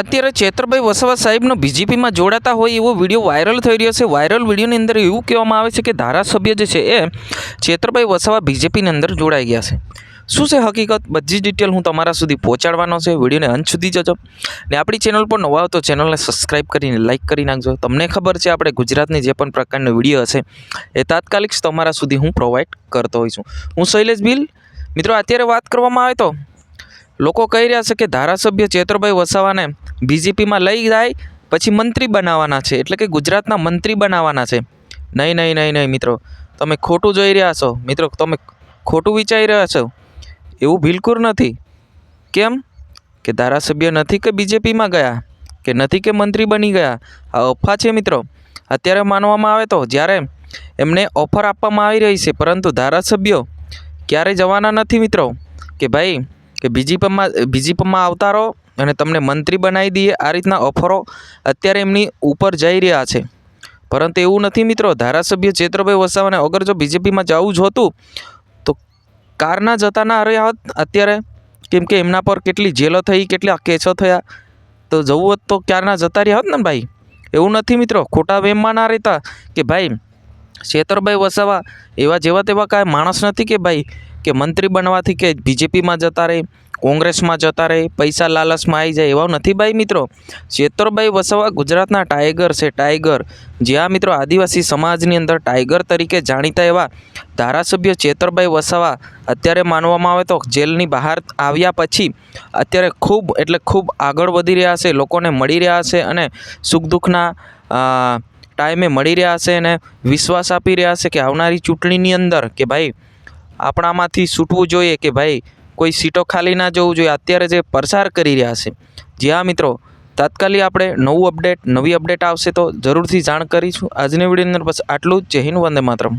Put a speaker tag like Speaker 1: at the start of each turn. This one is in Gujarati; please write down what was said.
Speaker 1: અત્યારે ચેતરભાઈ વસાવા સાહેબનો બીજેપીમાં જોડાતા હોય એવો વીડિયો વાયરલ થઈ રહ્યો છે. વાયરલ વિડીયોની અંદર એવું કહેવામાં આવે છે કે ધારાસભ્ય જે છે એ ચેતરભાઈ વસાવા બીજેપીની અંદર જોડાઈ ગયા છે. શું છે હકીકત? બધી ડિટેલ હું તમારા સુધી પહોંચાડવાનો છે. વિડીયોને અંત સુધી જજો. ને આપણી ચેનલ પર નવા તો ચેનલને સબસ્ક્રાઈબ કરીને લાઇક કરી નાખજો. તમને ખબર છે આપણે ગુજરાતની જે પણ પ્રકારનો વીડિયો હશે, એ તાત્કાલિક તમારા સુધી હું પ્રોવાઈડ કરતો હોઈશું. હું શૈલેષ બિલ મિત્રો, અત્યારે વાત કરવામાં આવે તો લોકો કહી રહ્યા છે કે ધારાસભ્ય ચેતરભાઈ વસાવાને બીજેપીમાં લઈ જાય, પછી મંત્રી બનાવવાના છે. એટલે કે ગુજરાતના મંત્રી બનાવવાના છે. નહીં નહીં નહીં નહીં, મિત્રો. તમે ખોટું જોઈ રહ્યા છો. મિત્રો, તમે ખોટું વિચારી રહ્યા છો. એવું બિલકુલ નથી. કેમ? કે ધારાસભ્ય નથી કે બીજેપીમાં ગયા, કે નથી કે મંત્રી બની ગયા. આ અફવા છે, મિત્રો. અત્યારે માનવામાં આવે તો જ્યારે એમને ઓફર આપવામાં આવી રહી છે, પરંતુ ધારાસભ્યો ક્યારે જવાના નથી, મિત્રો? કે ભાઈ કે બીજીપીમાં બીજીપીમાં આવતા રહો અને તમને મંત્રી બનાવી દઈએ આ રીતના ઓફરો અત્યારે એમની ઉપર જઈ રહ્યા છે. પરંતુ એવું નથી મિત્રો, ધારાસભ્ય ચેત્રભાઈ વસાવાને અગર જો બીજેપીમાં જવું જ હતું, તો કારના જતા ના રહ્યા હોત અત્યારે, કેમ કે એમના પર કેટલી જેલો થઈ, કેટલા કેસો થયા, તો જવું હોત તો ક્યારના જતા રહ્યા હોત ને ભાઈ? એવું નથી મિત્રો, ખોટા વેમમાં ના રહેતા કે ભાઈ છેતરભાઈ વસાવા એવા જેવા તેવા કાંઈ માણસ નથી કે ભાઈ કે મંત્રી બનવાથી કે બીજેપીમાં જતા રહે, કોંગ્રેસમાં જતા રહે, પૈસા લાલચમાં આવી જાય એવા નથી ભાઈ મિત્રો. છેતરભાઈ વસાવા ગુજરાતના ટાઈગર છે, ટાઈગર. જ્યાં મિત્રો આદિવાસી સમાજની અંદર ટાઈગર તરીકે જાણીતા એવા ધારાસભ્ય ચેતરભાઈ વસાવા અત્યારે માનવામાં આવે તો જેલની બહાર આવ્યા પછી અત્યારે ખૂબ એટલે ખૂબ આગળ વધી રહ્યા છે, લોકોને મળી રહ્યા છે અને સુખ દુઃખના ટાઈમે મળી રહ્યા છે અને વિશ્વાસ આપી રહ્યા છે કે આવનારી ચૂંટણીની અંદર કે ભાઈ આપણામાંથી છૂટવું જોઈએ કે ભાઈ કોઈ સીટો ખાલી ના જવું જોઈએ? અત્યારે જે પ્રસાર કરી રહ્યા છે જ્યાં મિત્રો, તાત્કાલિક આપણે નવું અપડેટ, નવી અપડેટ આવશે તો જરૂરથી જાણ કરીશું. આજની વિડીયોની અંદર બસ આટલું જ. જય હિન્દ, વંદે માતરમ.